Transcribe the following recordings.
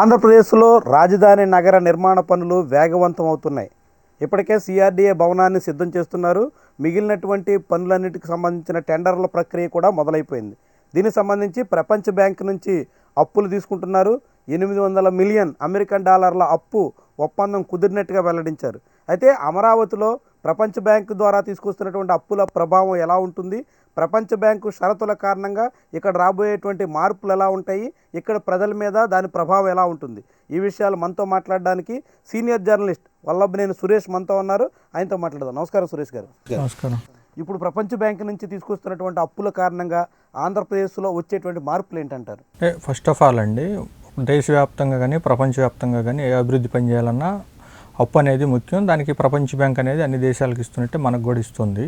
ఆంధ్రప్రదేశ్లో రాజధాని నగర నిర్మాణ పనులు వేగవంతం అవుతున్నాయి ఇప్పటికే సిఆర్డీఏ భవనాన్ని సిద్ధం చేస్తున్నారు. మిగిలినటువంటి పనులన్నిటికి సంబంధించిన టెండర్ల ప్రక్రియ కూడా మొదలైపోయింది. దీనికి సంబంధించి ప్రపంచ బ్యాంక్ నుంచి అప్పులు తీసుకుంటున్నారు. ఎనిమిది వందల మిలియన్ అమెరికన్ డాలర్ల అప్పు ఒప్పందం కుదిరినట్టుగా వెల్లడించారు. అయితే అమరావతిలో ప్రపంచ బ్యాంకు ద్వారా తీసుకొస్తున్నటువంటి అప్పుల ప్రభావం ఎలా ఉంటుంది? ప్రపంచ బ్యాంకు షరతుల కారణంగా ఇక్కడ రాబోయేటువంటి మార్పులు ఎలా ఉంటాయి? ఇక్కడ ప్రజల మీద దాని ప్రభావం ఎలా ఉంటుంది? ఈ విషయాలు మనతో మాట్లాడడానికి సీనియర్ జర్నలిస్ట్ వల్లభనేని సురేష్ మనతో ఉన్నారు. ఆయనతో మాట్లాడదాం. నమస్కారం సురేష్ గారు. నమస్కారం. ఇప్పుడు ప్రపంచ బ్యాంకు నుంచి తీసుకొస్తున్నటువంటి అప్పుల కారణంగా ఆంధ్రప్రదేశ్లో వచ్చేటువంటి మార్పులు ఏంటంటారు? ఫస్ట్ ఆఫ్ ఆల్ అండి దేశవ్యాప్తంగా కానీ ప్రపంచవ్యాప్తంగా కానీ ఏ అభివృద్ధి పని చేయాలన్నా అప్పు అనేది ముఖ్యం. దానికి ప్రపంచ బ్యాంక్ అనేది అన్ని దేశాలకు ఇస్తున్నట్టే మనకు కూడా ఇస్తుంది.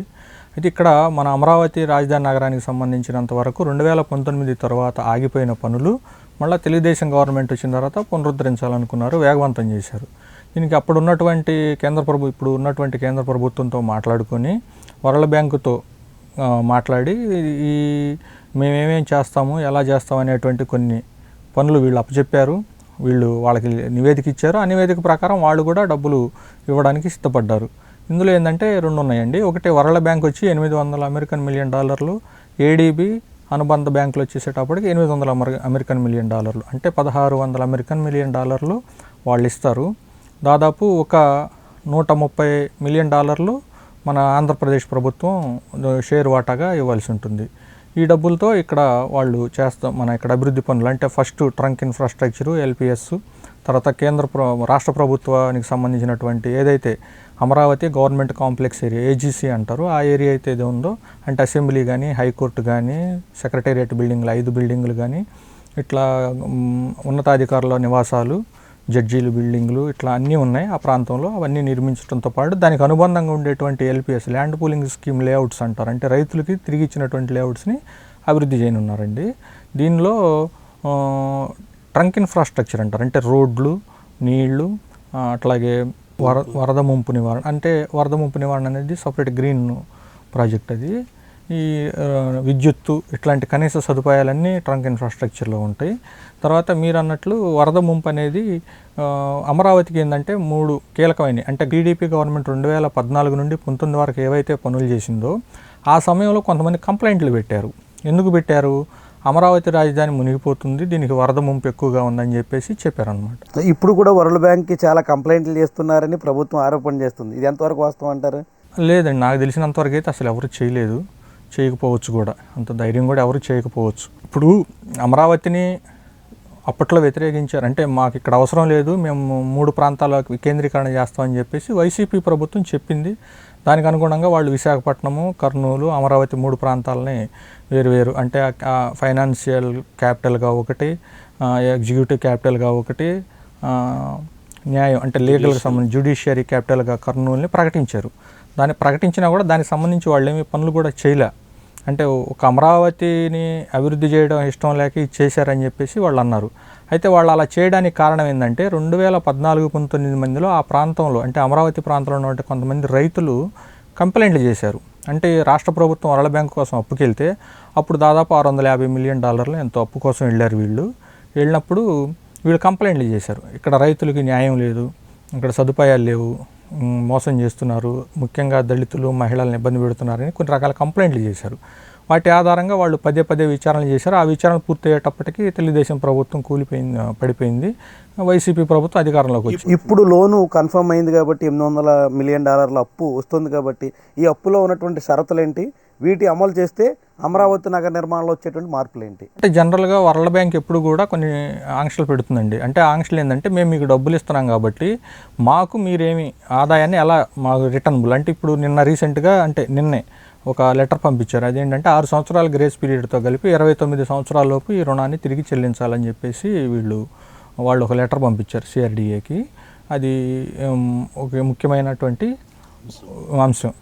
అయితే ఇక్కడ మన అమరావతి రాజధాని నగరానికి సంబంధించినంత వరకు రెండు వేల పంతొమ్మిది తర్వాత ఆగిపోయిన పనులు మళ్ళీ తెలుగుదేశం గవర్నమెంట్ వచ్చిన తర్వాత పునరుద్ధరించాలనుకున్నారు వేగవంతం చేశారు. దీనికి అప్పుడు ఉన్నటువంటి కేంద్ర ప్రభు ఇప్పుడు ఉన్నటువంటి కేంద్ర ప్రభుత్వంతో మాట్లాడుకొని వరల్డ్ బ్యాంకుతో మాట్లాడి ఈ మేమేమేం చేస్తాము ఎలా చేస్తాము అనేటువంటి కొన్ని పనులు వీళ్ళు అప్పచెప్పారు. వీళ్ళు వాళ్ళకి నివేదిక ఇచ్చారు. ఆ నివేదిక ప్రకారం వాళ్ళు కూడా డబ్బులు ఇవ్వడానికి సిద్ధపడ్డారు. ఇందులో ఏంటంటే రెండు ఉన్నాయండి. ఒకటి వరల్డ్ బ్యాంక్ వచ్చి ఎనిమిది వందల అమెరికన్ మిలియన్ డాలర్లు. ఏడీబీ అనుబంధ బ్యాంకులు వచ్చేసేటప్పటికి ఎనిమిది వందల అమెరి- అమెరికన్ మిలియన్ డాలర్లు. అంటే పదహారు వందల అమెరికన్ మిలియన్ డాలర్లు వాళ్ళు ఇస్తారు. దాదాపు ఒక నూట ముప్పై మిలియన్ డాలర్లు మన ఆంధ్రప్రదేశ్ ప్రభుత్వం షేర్ వాటాగా ఇవ్వాల్సి ఉంటుంది. ఈ డబ్బులతో ఇక్కడ వాళ్ళు చేస్తాం మన ఇక్కడ అభివృద్ధి పనులు. అంటే ఫస్ట్ ట్రంక్ ఇన్ఫ్రాస్ట్రక్చరు ఎల్పిఎస్ తర్వాత కేంద్ర ప్ర రాష్ట్ర ప్రభుత్వానికి సంబంధించినటువంటి ఏదైతే Amaravati government complex area AGC అంటారు ఆ ఏరియా అయితే ఏదో ఉందో అంటే అసెంబ్లీ కానీ హైకోర్టు కానీ సెక్రటేరియట్ బిల్డింగ్లు ఐదు బిల్డింగ్లు కానీ ఇట్లా ఉన్నతాధికారుల నివాసాలు జడ్జీలు బిల్డింగ్లు ఇట్లా అన్నీ ఉన్నాయి ఆ ప్రాంతంలో. అవన్నీ నిర్మించడంతో పాటు దానికి అనుబంధంగా ఉండేటువంటి LPS land pooling scheme layouts అంటారు. అంటే రైతులకి తిరిగి ఇచ్చినటువంటి లేఅవుట్స్ని అభివృద్ధి చేయనున్నారండి. దీనిలో ట్రంక్ ఇన్ఫ్రాస్ట్రక్చర్ అంటారు. అంటే రోడ్లు నీళ్ళు అట్లాగే వర వరద ముంపు నివారణ అంటే వరద ముంపు నివారణ అనేది సపరేట్ గ్రీన్ ప్రాజెక్ట్ అది. ఈ విద్యుత్తు ఇట్లాంటి కనీస సదుపాయాలన్నీ ట్రంక్ ఇన్ఫ్రాస్ట్రక్చర్లో ఉంటాయి. తర్వాత మీరు అన్నట్లు వరద ముంపు అనేది అమరావతికి ఏంటంటే మూడు కీలకమైనవి. అంటే టీడీపీ గవర్నమెంట్ రెండు వేల పద్నాలుగు నుండి పంతొమ్మిది వరకు ఏవైతే పనులు చేసిందో ఆ సమయంలో కొంతమంది కంప్లైంట్లు పెట్టారు. ఎందుకు పెట్టారు? అమరావతి రాజధాని మునిగిపోతుంది దీనికి వరద ముంపు ఎక్కువగా ఉందని చెప్పేసి చెప్పారనమాట ఇప్పుడు కూడా వరల్డ్ బ్యాంక్కి చాలా కంప్లైంట్లు చేస్తున్నారని ప్రభుత్వం ఆరోపణ చేస్తుంది. ఇది ఎంతవరకు వాస్తవం అంటారు? లేదండి నాకు తెలిసినంతవరకు అయితే అసలు ఎవరు చేయలేదు. చేయకపోవచ్చు కూడా. అంత ధైర్యం కూడా ఎవరు చేయకపోవచ్చు. ఇప్పుడు అమరావతిని అప్పట్లో వ్యతిరేకించారు. అంటే మాకు ఇక్కడ అవసరం లేదు మేము మూడు ప్రాంతాలకు వికేంద్రీకరణ చేస్తామని చెప్పేసి వైసీపీ ప్రభుత్వం చెప్పింది. దానికి అనుగుణంగా వాళ్ళు విశాఖపట్నము కర్నూలు అమరావతి మూడు ప్రాంతాలని వేరు వేరు అంటే ఫైనాన్షియల్ క్యాపిటల్గా ఒకటి ఎగ్జిక్యూటివ్ క్యాపిటల్గా ఒకటి న్యాయం అంటే లీగల్కి సంబంధించి జ్యుడిషియరీ క్యాపిటల్గా కర్నూలుని ప్రకటించారు. దాన్ని ప్రకటించినా కూడా దానికి సంబంధించి వాళ్ళు ఏమి పనులు కూడా చేయలే. అంటే ఒక అమరావతిని అభివృద్ధి చేయడం ఇష్టం లేక ఇది చేశారని చెప్పేసి వాళ్ళు అన్నారు. అయితే వాళ్ళు అలా చేయడానికి కారణం ఏంటంటే రెండు వేల పద్నాలుగు పంతొమ్మిది మందిలో ఆ ప్రాంతంలో అంటే అమరావతి ప్రాంతంలో ఉన్నటువంటి కొంతమంది రైతులు కంప్లైంట్లు చేశారు. అంటే రాష్ట్ర ప్రభుత్వం వరల్డ్ బ్యాంక్ కోసం అప్పుకెళ్తే అప్పుడు దాదాపు ఆరు వందల యాభై మిలియన్ డాలర్లు ఎంతో అప్పు కోసం వెళ్ళారు వీళ్ళు. వెళ్ళినప్పుడు వీళ్ళు కంప్లైంట్లు చేశారు. ఇక్కడ రైతులకి న్యాయం లేదు ఇక్కడ సదుపాయాలు లేవు మోసం చేస్తున్నారు. ముఖ్యంగా దళితులు మహిళలను ఇబ్బంది పెడుతున్నారని కొన్ని రకాల కంప్లైంట్లు చేశారు. వాటి ఆధారంగా వాళ్ళు పదే పదే విచారణలు చేశారు. ఆ విచారణ పూర్తయ్యేటప్పటికి తెలుగుదేశం ప్రభుత్వం కూలిపోయింది పడిపోయింది. వైసీపీ ప్రభుత్వం అధికారంలోకి వచ్చింది. ఇప్పుడు లోను కన్ఫర్మ్ అయింది కాబట్టి ఎనిమిది వందల మిలియన్ డాలర్ల అప్పు వస్తుంది కాబట్టి ఈ అప్పులో ఉన్నటువంటి షరతులు ఏంటి వీటి అమలు చేస్తే అమరావతి నగర నిర్మాణంలో వచ్చేటువంటి మార్పులు ఏంటి? అంటే జనరల్గా వరల్డ్ బ్యాంక్ ఎప్పుడు కూడా కొన్ని ఆంక్షలు పెడుతుందండి. అంటే ఆంక్షలు ఏంటంటే మేము మీకు డబ్బులు ఇస్తున్నాం కాబట్టి మాకు మీరేమి ఆదాయాన్ని ఎలా మాకు రిటర్నబుల్? అంటే ఇప్పుడు నిన్న రీసెంట్గా అంటే నిన్నే ఒక లెటర్ పంపించారు. అదేంటంటే ఆరు సంవత్సరాల గ్రేస్ పీరియడ్తో కలిపి ఇరవై తొమ్మిది సంవత్సరాలలోపు ఈ రుణాన్ని తిరిగి చెల్లించాలని చెప్పేసి వీళ్ళు వాళ్ళు ఒక లెటర్ పంపించారు సిఆర్డిఏకి అది ఒక ముఖ్యమైనటువంటి అంశం.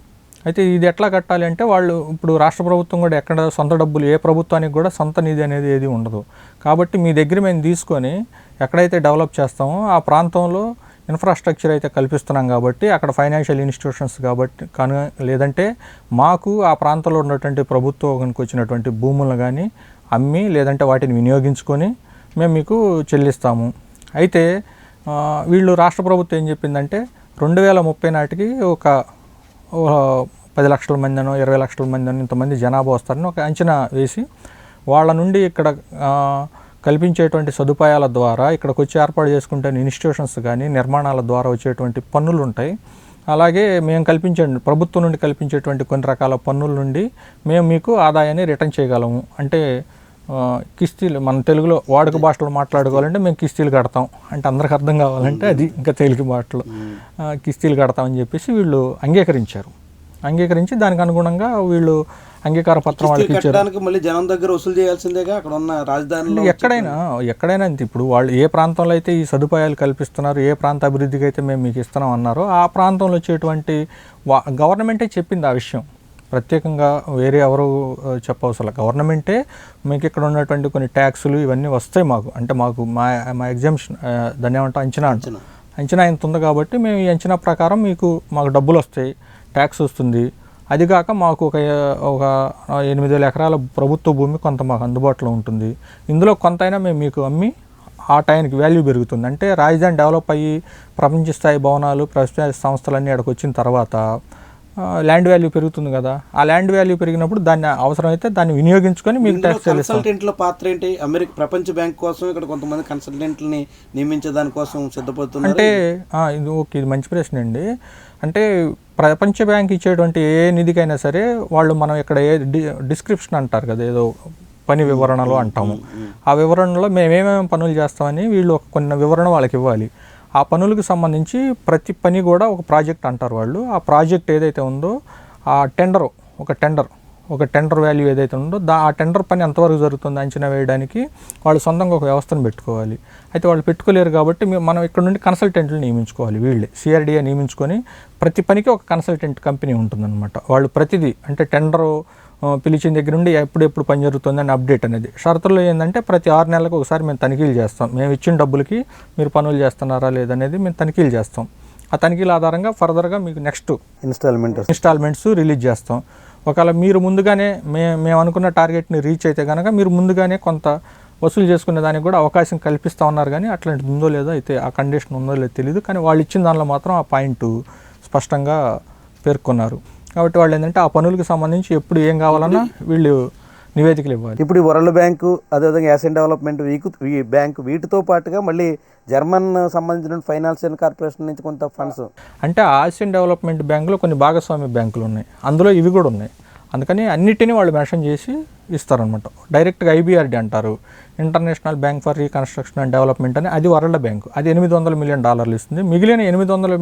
అయితే ఇది ఎట్లా కట్టాలి అంటే వాళ్ళు ఇప్పుడు రాష్ట్ర ప్రభుత్వం కూడా ఎక్కడ సొంత డబ్బులు ఏ ప్రభుత్వానికి కూడా సొంత నిధి అనేది ఏది ఉండదు. కాబట్టి మీ దగ్గర మేము తీసుకొని ఎక్కడైతే డెవలప్ చేస్తామో ఆ ప్రాంతంలో ఇన్ఫ్రాస్ట్రక్చర్ అయితే కల్పిస్తున్నాం కాబట్టి అక్కడ ఫైనాన్షియల్ ఇన్స్టిట్యూషన్స్ కాబట్టి కను లేదంటే మాకు ఆ ప్రాంతంలో ఉన్నటువంటి ప్రభుత్వానికి వచ్చినటువంటి భూములను కానీ అమ్మి లేదంటే వాటిని వినియోగించుకొని మేము మీకు చెల్లిస్తాము. అయితే వీళ్ళు రాష్ట్ర ప్రభుత్వం ఏం చెప్పిందంటే రెండు వేల ముప్పై నాటికి ఒక పది లక్షల మందినో ఇరవై లక్షల మందినో ఇంతమంది జనాభా వస్తారని ఒక అంచనా వేసి వాళ్ళ నుండి ఇక్కడ కల్పించేటువంటి సదుపాయాల ద్వారా ఇక్కడికి వచ్చి ఏర్పాటు చేసుకుంటే ఇన్స్టిట్యూషన్స్ కానీ నిర్మాణాల ద్వారా వచ్చేటువంటి పన్నులు ఉంటాయి అలాగే మేము కల్పించే ప్రభుత్వం నుండి కల్పించేటువంటి కొన్ని రకాల పన్నుల నుండి మేము మీకు ఆదాయాన్ని రిటర్న్ చేయగలము. అంటే కిస్తీలు మన తెలుగులో వాడుక భాషలో మాట్లాడుకోవాలంటే మేము కిస్తీలు కడతాం. అంటే అందరికి అర్థం కావాలంటే అది ఇంకా తెలుగు భాషలో. కిస్తీలు కడతామని చెప్పేసి వీళ్ళు అంగీకరించారు. అంగీకరించి దానికి అనుగుణంగా వీళ్ళు అంగీకార పత్రం వాళ్ళకి ఇచ్చారు. మళ్ళీ జనం దగ్గర వసూలు చేయాల్సిందేగా? అక్కడ ఉన్న రాజధానిలో ఎక్కడైనా ఎక్కడైనా అంతే. ఇప్పుడు వాళ్ళు ఏ ప్రాంతంలో అయితే ఈ సదుపాయాలు కల్పిస్తున్నారు ఏ ప్రాంత అభివృద్ధికి అయితే మేము మీకు ఇస్తున్నాం అన్నారో ఆ ప్రాంతంలో వచ్చేటువంటి గవర్నమెంటే చెప్పింది ఆ విషయం. ప్రత్యేకంగా వేరే ఎవరు చెప్పవసరం. గవర్నమెంటే మీకు ఇక్కడ ఉన్నటువంటి కొన్ని ట్యాక్సులు ఇవన్నీ వస్తాయి మాకు. అంటే మాకు మా మా ఎగ్జామ్షన్ దాన్ని ఏమంటాం అంచనా అంటాం అంచనా. ఇంత ఉంది కాబట్టి మేము ఈ అంచనా ప్రకారం మీకు మాకు డబ్బులు వస్తాయి ట్యాక్స్ వస్తుంది. అది కాక మాకు ఒక ఒక ఎనిమిది వేల ఎకరాల ప్రభుత్వ భూమి కొంత మాకు అందుబాటులో ఉంటుంది. ఇందులో కొంతైనా మేము మీకు అమ్మి ఆ టైంకి వాల్యూ పెరుగుతుంది. అంటే రాజధాని డెవలప్ అయ్యి ప్రపంచ స్థాయి భవనాలు ప్రపంచ సంస్థలన్నీ అక్కడికి వచ్చిన తర్వాత ల్యాండ్ వాల్యూ పెరుగుతుంది కదా. ఆ ల్యాండ్ వాల్యూ పెరిగినప్పుడు దాన్ని అవసరమైతే దాన్ని వినియోగించుకొని మీకు ట్యాక్స్ కన్సల్టెంట్ల పాత్ర ఏంటి? అమెరికా ప్రపంచ బ్యాంక్ కోసం ఇక్కడ కొంతమంది కన్సల్టెంట్లని నియమించే దానికోసం సిద్ధపడుతున్నారు. అంటే ఇది ఓకే ఇది మంచి ప్రశ్న అండి. అంటే ప్రపంచ బ్యాంక్ ఇచ్చేటువంటి ఏ నిధికైనా సరే వాళ్ళు మనం ఇక్కడ ఏ డిస్క్రిప్షన్ అంటారు కదా ఏదో పని వివరణలు అంటాము. ఆ వివరణలో మేము ఏమేమి పనులు చేస్తామని వీళ్ళు ఒక కొన్ని వివరణ వాళ్ళకి ఇవ్వాలి. ఆ పనులకు సంబంధించి ప్రతి పని కూడా ఒక ప్రాజెక్ట్ అంటారు వాళ్ళు. ఆ ప్రాజెక్ట్ ఏదైతే ఉందో ఆ టెండర్ ఒక టెండర్ ఒక టెండర్ వాల్యూ ఏదైతే ఉందో దా ఆ టెండర్ పని ఎంతవరకు జరుగుతుంది అంచనా వేయడానికి వాళ్ళు సొంతంగా ఒక వ్యవస్థను పెట్టుకోవాలి. అయితే వాళ్ళు పెట్టుకోలేరు కాబట్టి మనం ఇక్కడ నుండి కన్సల్టెంట్లు నియమించుకోవాలి వీళ్ళే. సిఆర్డీఏ నియమించుకొని ప్రతి పనికి ఒక కన్సల్టెంట్ కంపెనీ ఉంటుందన్నమాట. వాళ్ళు ప్రతిదీ అంటే టెండరు పిలిచిన దగ్గర నుండి ఎప్పుడెప్పుడు పని జరుగుతుంది అని అప్డేట్ అనేది. షరతుల్లో ఏంటంటే ప్రతి ఆరు నెలలకు ఒకసారి మేము తనిఖీలు చేస్తాం. మేము ఇచ్చిన డబ్బులకి మీరు పనులు చేస్తున్నారా లేదనేది మేము తనిఖీలు చేస్తాం. ఆ తనిఖీల ఆధారంగా ఫర్దర్గా మీకు నెక్స్ట్ ఇన్స్టాల్మెంట్ ఇన్స్టాల్మెంట్స్ రిలీజ్ చేస్తాం. ఒకవేళ మీరు ముందుగానే మే మేము అనుకున్న టార్గెట్ని రీచ్ అయితే కనుక మీరు ముందుగానే కొంత వసూలు చేసుకునే దానికి కూడా అవకాశం కల్పిస్తూ ఉన్నారు కానీ అట్లాంటిది ఉందో లేదో అయితే ఆ కండిషన్ ఉందో లేదో తెలియదు కానీ వాళ్ళు ఇచ్చిన దానిలో మాత్రం ఆ పాయింట్ స్పష్టంగా పేర్కొన్నారు. కాబట్టి వాళ్ళు ఏంటంటే ఆ పనులకు సంబంధించి ఎప్పుడు ఏం కావాలన్నా వీళ్ళు నివేదికలు ఇవ్వాలి. ఇప్పుడు ఈ వరల్డ్ బ్యాంకు అదేవిధంగా ఏషియన్ డెవలప్మెంట్ వీకు ఈ బ్యాంకు వీటితో పాటుగా మళ్ళీ జర్మన్ సంబంధించిన ఫైనాన్షియల్ కార్పొరేషన్ నుంచి కొంత ఫండ్స్. అంటే ఆసియన్ డెవలప్మెంట్ బ్యాంకులో కొన్ని భాగస్వామ్య బ్యాంకులు ఉన్నాయి. అందులో ఇవి కూడా ఉన్నాయి. అందుకని అన్నిటినీ వాళ్ళు మెన్షన్ చేసి ఇస్తారనమాట డైరెక్ట్గా ఐబీఆర్డి అంటారు. International bank for reconstruction and development అని అది వరల్డ్ బ్యాంక్. అది ఎనిమిది వందల మిలియన్ డాలర్లు ఇస్తుంది. మిగిలిన ఎనిమిది వందల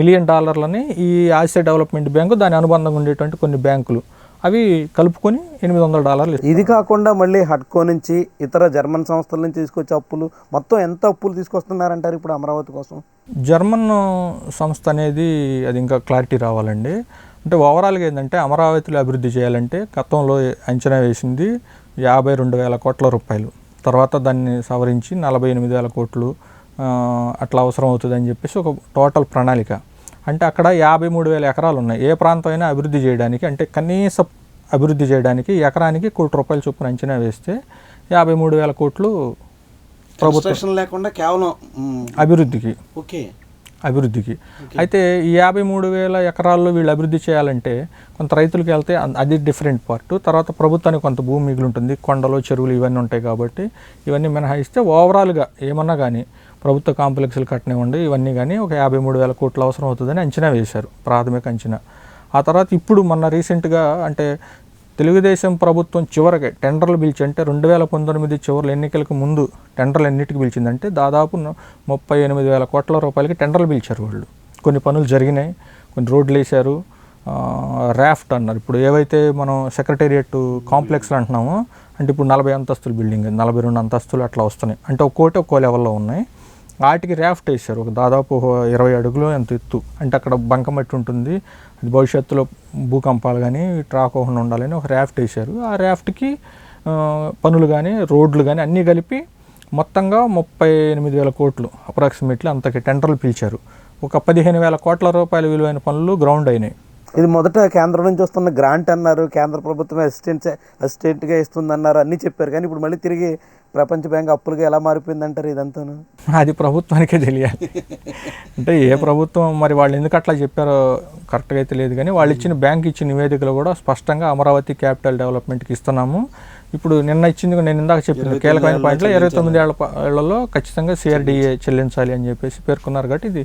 మిలియన్ డాలర్లని ఈ ఆసియా డెవలప్మెంట్ బ్యాంకు దాని అనుబంధంగా ఉండేటువంటి కొన్ని బ్యాంకులు. అవి కలుపుకొని ఎనిమిది వందల డాలర్లు ఇస్తాయి ఇది కాకుండా మళ్ళీ హడ్కో నుంచి ఇతర జర్మన్ సంస్థల నుంచి తీసుకొచ్చే అప్పులు మొత్తం ఎంత అప్పులు తీసుకొస్తున్నారంటారు ఇప్పుడు అమరావతి కోసం? జర్మన్ సంస్థ అనేది అది ఇంకా క్లారిటీ రావాలండి. అంటే ఓవరాల్గా ఏంటంటే అమరావతిలో అభివృద్ధి చేయాలంటే గతంలో అంచనా వేసింది యాభై రెండు వేల కోట్ల రూపాయలు. తర్వాత దాన్ని సవరించి నలభై ఎనిమిది వేల కోట్లు అట్లా అవసరం అవుతుందని చెప్పేసి ఒక టోటల్ ప్రణాళిక. అంటే అక్కడ యాభై మూడు వేల ఎకరాలు ఉన్నాయి. ఏ ప్రాంతం అయినా అభివృద్ధి చేయడానికి అంటే కనీస అభివృద్ధి చేయడానికి ఎకరానికి కోటి రూపాయల చొప్పున అంచనా వేస్తే యాభై మూడు వేల కోట్లు కన్స్ట్రక్షన్ లేకుండా కేవలం అభివృద్ధికి. ఓకే. అభివృద్ధికి. అయితే ఈ యాభై మూడు వేల ఎకరాల్లో వీళ్ళు అభివృద్ధి చేయాలంటే కొంత రైతులకు వెళ్తే అది డిఫరెంట్ పార్ట్. తర్వాత ప్రభుత్వానికి కొంత భూమి మిగిలి ఉంటుంది కొండలు చెరువులు ఇవన్నీ ఉంటాయి కాబట్టి ఇవన్నీ మినహాయిస్తే ఓవరాల్గా ఏమన్నా కానీ ప్రభుత్వ కాంప్లెక్స్లు కట్టనివ్వండి ఇవన్నీ కానీ ఒక యాభై మూడు వేల కోట్లు అవసరం అవుతుందని అంచనా వేశారు ప్రాథమిక అంచనా. ఆ తర్వాత ఇప్పుడు మొన్న రీసెంట్గా అంటే తెలుగుదేశం ప్రభుత్వం చివరికి టెండర్లు పిలిచి అంటే రెండు వేల పంతొమ్మిది చివరి ఎన్నికలకు ముందు టెండర్లు ఎన్నిటికి పిలిచిందంటే దాదాపు ముప్పై ఎనిమిది వేల కోట్ల రూపాయలకి టెండర్లు పిలిచారు వాళ్ళు. కొన్ని పనులు జరిగినాయి కొన్ని రోడ్లు వేశారు ర్యాఫ్ట్ రాఫ్ట్ అన్నారు. ఇప్పుడు ఏవైతే మనం సెక్రటేరియట్ కాంప్లెక్స్లు అంటున్నామో అంటే ఇప్పుడు నలభై అంతస్తుల బిల్డింగ్ నలభై రెండు అంతస్తులు అట్లా వస్తున్నాయి. అంటే ఒక్కోటి ఒక్కో లెవెల్లో ఉన్నాయి. వాటికి ర్యాఫ్ట్ వేశారు. ఒక దాదాపు ఇరవై అడుగులు ఎంత ఎత్తు. అంటే అక్కడ బంకమట్టి ఉంటుంది అది భవిష్యత్తులో భూకంపాలు కానీ రాకోకుండా ఉండాలని ఒక ర్యాఫ్ట్ వేశారు. ఆ ర్యాఫ్ట్కి పనులు కానీ రోడ్లు కానీ అన్నీ కలిపి మొత్తంగా ముప్పై ఎనిమిది వేల కోట్లు అప్రాక్సిమేట్లీ అంతకి టెండర్లు పిలిచారు. ఒక పదిహేను వేల కోట్ల రూపాయల విలువైన పనులు గ్రౌండ్ అయినాయి. ఇది మొదట కేంద్రం నుంచి వస్తున్న గ్రాంట్ అన్నారు. కేంద్ర ప్రభుత్వం అసిస్టెంట్ అసిస్టెంట్గా ఇస్తుందన్నారు. అన్నీ చెప్పారు. కానీ ఇప్పుడు మళ్ళీ తిరిగి ప్రపంచ బ్యాంక్ అప్పులుగా ఎలా మారిపోయిందంటారు ఇదంతాను? అది ప్రభుత్వానికే తెలియాలి. అంటే ఏ ప్రభుత్వం మరి వాళ్ళు ఎందుకు అట్లా చెప్పారో కరెక్ట్గా అయితే లేదు కానీ వాళ్ళు ఇచ్చిన బ్యాంక్ ఇచ్చిన నివేదికలో కూడా స్పష్టంగా అమరావతి క్యాపిటల్ డెవలప్మెంట్కి ఇస్తున్నాము. ఇప్పుడు నిన్న ఇచ్చింది కూడా నేను ఇందాక చెప్పిన కీలకమైన పాయింట్లో ఇరవై తొమ్మిది ఏళ్ళ ఏళ్ళలో ఖచ్చితంగా సిఆర్డిఏ చెల్లించాలి. అని చెప్పేసి పేర్కొన్నారు కాబట్టి ఇది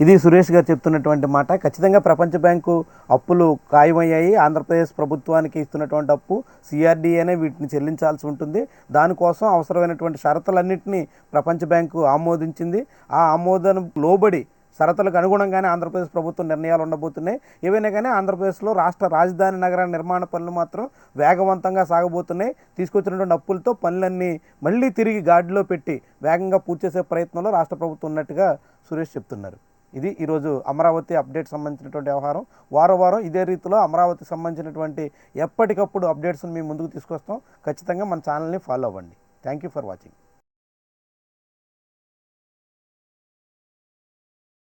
ఇది సురేష్ గారు చెప్తున్నటువంటి మాట. ఖచ్చితంగా ప్రపంచ బ్యాంకు అప్పులు ఖాయమయ్యాయి. ఆంధ్రప్రదేశ్ ప్రభుత్వానికి ఇస్తున్నటువంటి అప్పు సిఆర్డీఏనే వీటిని చెల్లించాల్సి ఉంటుంది. దానికోసం అవసరమైనటువంటి షరతులన్నింటినీ ప్రపంచ బ్యాంకు ఆమోదించింది. ఆ ఆమోదం లోబడి షరతులకు అనుగుణంగానే ఆంధ్రప్రదేశ్ ప్రభుత్వం నిర్ణయాలు ఉండబోతున్నాయి. ఏవైనా కానీ ఆంధ్రప్రదేశ్లో రాష్ట్ర రాజధాని నగర నిర్మాణ పనులు మాత్రం వేగవంతంగా సాగబోతున్నాయి. తీసుకొచ్చినటువంటి అప్పులతో పనులన్నీ మళ్ళీ తిరిగి గాడిలో పెట్టి వేగంగా పూర్తి చేసే ప్రయత్నంలో రాష్ట్ర ప్రభుత్వం ఉన్నట్టుగా సురేష్ చెప్తున్నారు. ఇది ఈరోజు అమరావతి అప్డేట్ సంబంధించినటువంటి వ్యవహారం. వారం వారం ఇదే రీతిలో అమరావతి సంబంధించినటువంటి ఎప్పటికప్పుడు అప్డేట్స్ని మేము ముందుకు తీసుకొస్తాం. ఖచ్చితంగా మన ఛానల్ని ఫాలో అవ్వండి. Thank you for watching.